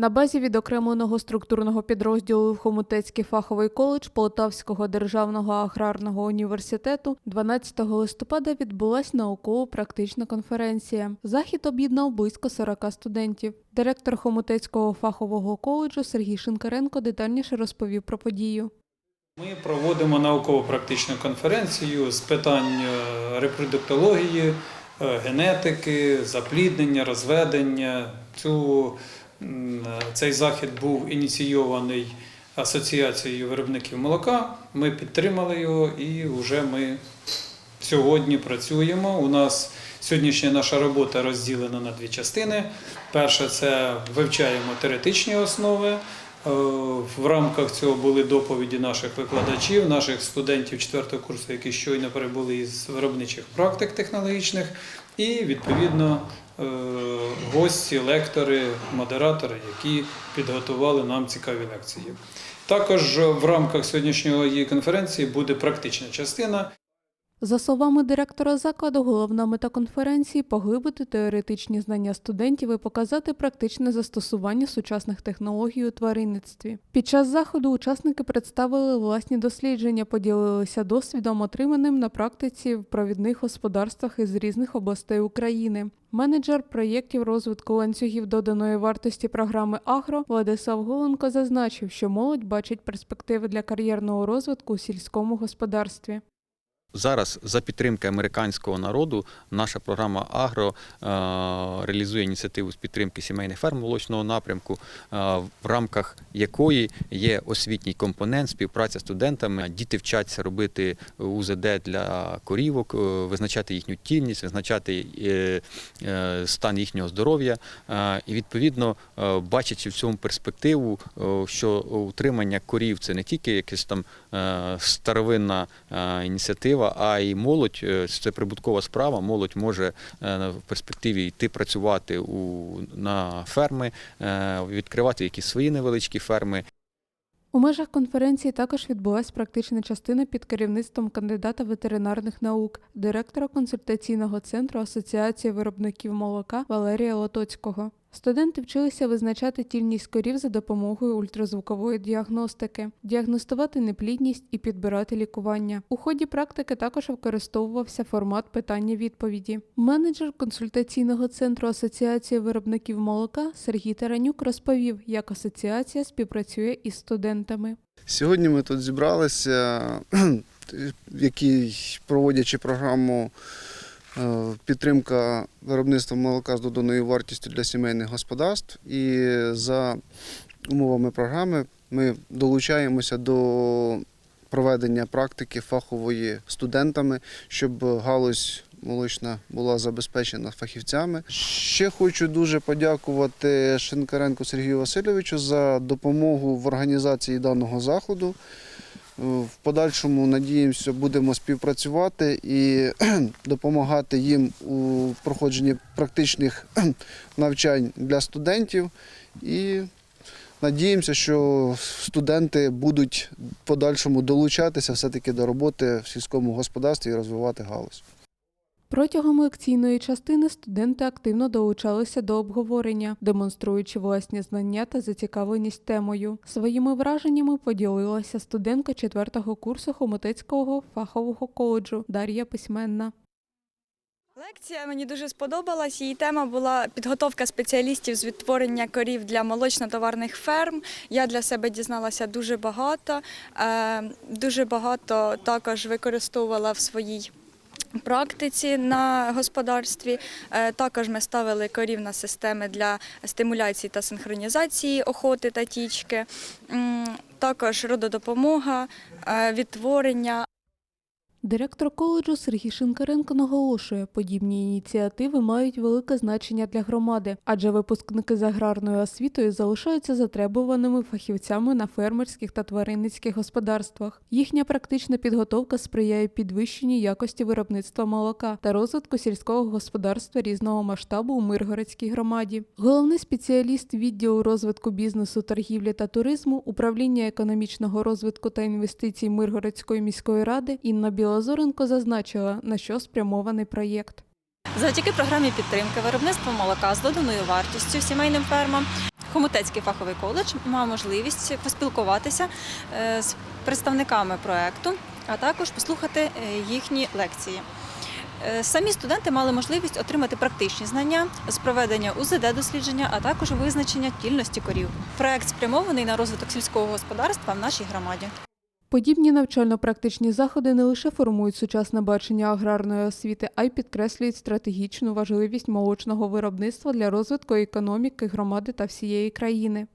На базі відокремленого структурного підрозділу Хомутецький фаховий коледж Полтавського державного аграрного університету 12 листопада відбулася науково-практична конференція. Захід об'єднав близько 40 студентів. Директор Хомутецького фахового коледжу Сергій Шинкаренко детальніше розповів про подію. Ми проводимо науково-практичну конференцію з питань е, репродуктології, е, генетики, запліднення, розведення. Цю, цей захід був ініційований Асоціацією виробників молока. Ми підтримали його і вже ми сьогодні працюємо. У нас сьогоднішня наша робота розділена на дві частини. Перша це вивчаємо теоретичні основи. Е, В рамках цього були доповіді наших викладачів, наших студентів 4 курсу, які щойно перебули із виробничих практик технологічних, і відповідно е, гості, лектори, модератори, які підготували нам цікаві лекції. Також в рамках сьогоднішньої конференції буде практична частина. За словами директора закладу, головна мета конференції поглибити теоретичні знання студентів і показати практичне застосування сучасних технологій у тваринництві. Під час заходу учасники представили власні дослідження, поділилися досвідом, отриманим на практиці в провідних господарствах із різних областей України. Менеджер проєктів розвитку ланцюгів доданої вартості програми Агро Владислав Голенко зазначив, що молодь бачить перспективи для кар'єрного розвитку у сільському господарстві. Зараз за підтримки американського народу наша програма Агро е, реалізує ініціативу з підтримки сімейних ферм молочного напрямку, е, в рамках якої є освітній компонент, співпраця з студентами. Діти вчаться робити УЗД для корівок, е, визначати їхню тільність, визначати стан їхнього здоров'я. І відповідно, бачачи в цьому перспективу, що утримання корів це не тільки якась там старовинна е, ініціатива, а й молодь е, це прибуткова справа. Молодь може е, в перспективі йти працювати у на ферми, е, відкривати якісь свої невеличкі ферми. У межах конференції також відбулася практична частина під керівництвом кандидата ветеринарних наук, директора консультаційного центру Асоціації виробників молока Валерія Лотоцького. Студенти вчилися визначати тільність корів за допомогою ультразвукової діагностики, діагностувати неплідність і підбирати лікування. У ході практики також використовувався формат питання-відповіді. Менеджер консультаційного центру Асоціації виробників молока Сергій Таранюк розповів, як асоціація співпрацює із студентами. Сьогодні ми тут зібралися, які проводячи програму підтримка виробництва молока з доданою вартістю для сімейних господарств. І за умовами програми ми долучаємося до проведення практики фахової студентами, щоб галузь молочна була забезпечена фахівцями. Ще хочу дуже подякувати Шинкаренку Сергію Васильовичу за допомогу в організації даного заходу. В подальшому надіємося, будемо співпрацювати і допомагати їм у проходженні практичних навчань для студентів. І надіємося, що студенти будуть в подальшому долучатися все-таки до роботи в сільському господарстві і розвивати галузь. Протягом лекційної частини студенти активно долучалися до обговорення, демонструючи власні знання та зацікавленість темою. Своїми враженнями поділилася студентка 4-го курсу Хомутецького фахового коледжу Дар'я Письменна. Лекція мені дуже сподобалась. Її тема була підготовка спеціалістів з відтворення корів для молочно-товарних ферм. Я для себе дізналася дуже багато. Е, Дуже багато також використовувала в своїй практиці на господарстві. Е, Також ми ставили корів на системи для стимуляції та синхронізації охоти та тічки. Також рододопомога, е, відтворення. Директор коледжу Сергій Шинкаренко наголошує, подібні ініціативи мають велике значення для громади, адже випускники з аграрною освітою залишаються затребуваними фахівцями на фермерських та тваринницьких господарствах. Їхня практична підготовка сприяє підвищенню якості виробництва молока та розвитку сільського господарства різного масштабу у Миргородській громаді. Головний спеціаліст відділу розвитку бізнесу, торгівлі та туризму, управління економічного розвитку та інвестицій Миргородської міської ради Інна Білозоренко зазначила, на що спрямований проєкт. Завдяки програмі підтримки виробництва молока з доданою вартістю сімейним фермам Хомутецький фаховий коледж мав можливість поспілкуватися е, з представниками проекту, а також послухати е, їхні лекції. Е, Самі студенти мали можливість отримати практичні знання з проведення УЗД-дослідження, а також визначення тільності корів. Проект спрямований на розвиток сільського господарства в нашій громаді. Подібні навчально-практичні заходи не лише формують сучасне бачення аграрної освіти, а й підкреслюють стратегічну важливість молочного виробництва для розвитку економіки громади та всієї країни.